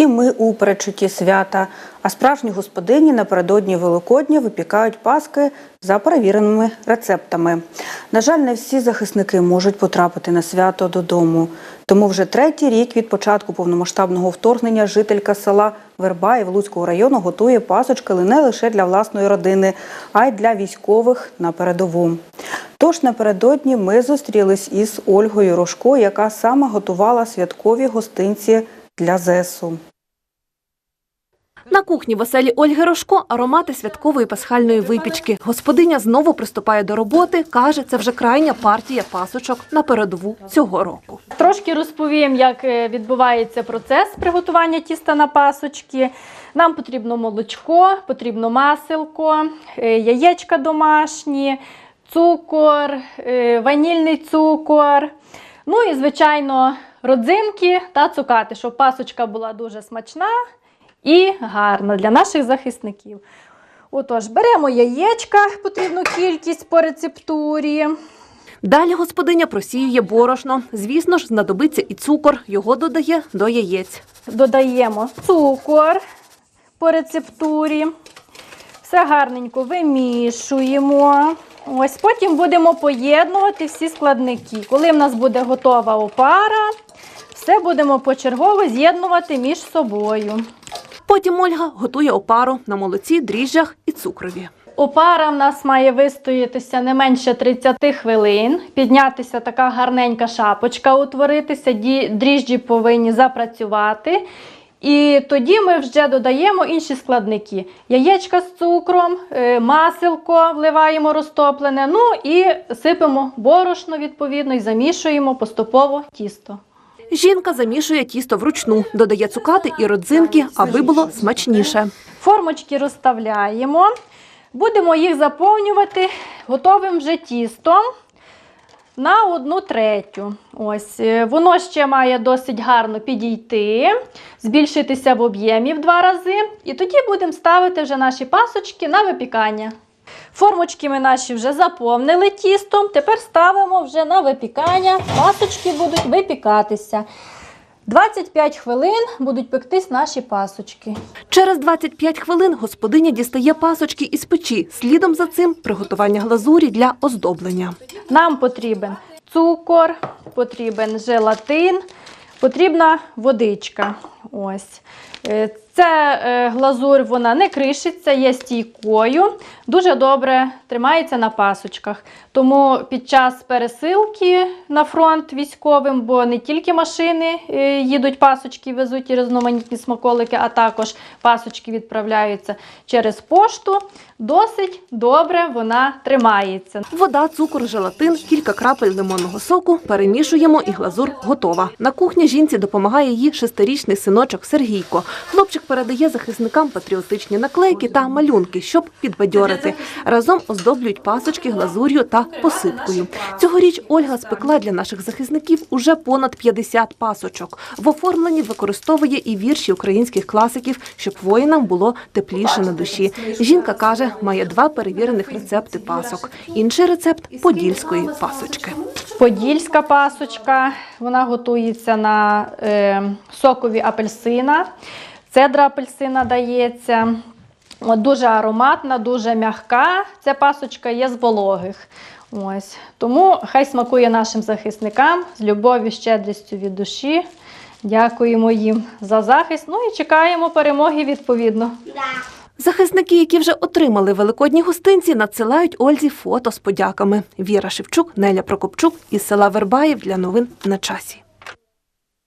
Всі ми у передчутті свята, а справжні господині напередодні Великодня випікають паски за перевіреними рецептами. На жаль, не всі захисники можуть потрапити на свято додому. Тому вже третій рік від початку повномасштабного вторгнення жителька села Вербаїв Луцького району готує пасочки не лише для власної родини, а й для військових на передову. Тож напередодні ми зустрілись із Ольгою Рожко, яка саме готувала святкові гостинці для ЗСУ. На кухні в оселі Ольги Рожко аромати святкової пасхальної випічки. Господиня знову приступає до роботи. Каже, це вже крайня партія пасочок на передову цього року. Трошки розповім, як е, відбувається процес приготування тіста на пасочки. Нам потрібно молочко, потрібно маселко, е, яєчка домашні, цукор, е, ванільний цукор. Ну і, звичайно, родзинки та цукати, щоб пасочка була дуже смачна і гарна для наших захисників. Отож, беремо яєчка, потрібну кількість по рецептурі. Далі господиня просіює борошно. Звісно ж, знадобиться і цукор. Його додає до яєць. додаємо цукор по рецептурі. Все гарненько вимішуємо. Ось потім будемо поєднувати всі складники. Коли в нас буде готова опара, все будемо почергово з'єднувати між собою. Потім Ольга готує опару на молоці, дріжджах і цукрові. Опара в нас має вистоятися не менше 30 хвилин, піднятися така гарненька шапочка, утворитися, дріжджі повинні запрацювати. І тоді ми вже додаємо інші складники: яєчка з цукром, е, маселко вливаємо розтоплене, ну і сипемо борошно відповідно і замішуємо поступово тісто. Жінка замішує тісто вручну, додає цукати і родзинки, аби було смачніше. Формочки розставляємо. Будемо їх заповнювати готовим вже тістом на одну третю. Ось е, воно ще має досить гарно підійти, збільшитися в об'ємі в два рази. І тоді будемо ставити вже наші пасочки на випікання. Формочки ми наші вже заповнили тістом. Тепер ставимо вже на випікання. Пасочки будуть випікатися. 25 хвилин будуть пектись наші пасочки. Через 25 хвилин господиня дістає пасочки із печі. Слідом за цим приготування глазурі для оздоблення. Нам потрібен цукор, потрібен желатин, потрібна водичка. Ось. Це е, глазур вона не кришиться, є стійкою, дуже добре тримається на пасочках. Тому під час пересилки на фронт військовим, бо не тільки машини е, їдуть пасочки, везуть і різноманітні смаколики, а також пасочки відправляються через пошту. Досить добре вона тримається. Вода, цукор, желатин, кілька крапель лимонного соку. Перемішуємо і глазур готова. На кухні жінці допомагає її шестирічний синочок Сергійко. Хлопчик передає захисникам патріотичні наклейки та малюнки, щоб підбадьорити. Разом оздоблюють пасочки глазур'ю та посипкою. Цьогоріч Ольга спекла для наших захисників уже понад 50 пасочок. В оформленні використовує і вірші українських класиків, щоб воїнам було тепліше на душі. Жінка каже, має два перевірених рецепти пасок. Інший рецепт подільської пасочки. Подільська пасочка, вона готується на е, сокові апельсина. Цедра апельсина дається. От, дуже ароматна, дуже м'яка. Ця пасочка є з вологих. Ось. Тому хай смакує нашим захисникам з любов'ю, щедрістю від душі. Дякуємо їм за захист. Ну і чекаємо перемоги відповідно. Захисники, які вже отримали великодні гостинці, надсилають Ользі фото з подяками. Віра Шевчук, Неля Прокопчук із села Вербаїв для новин на часі.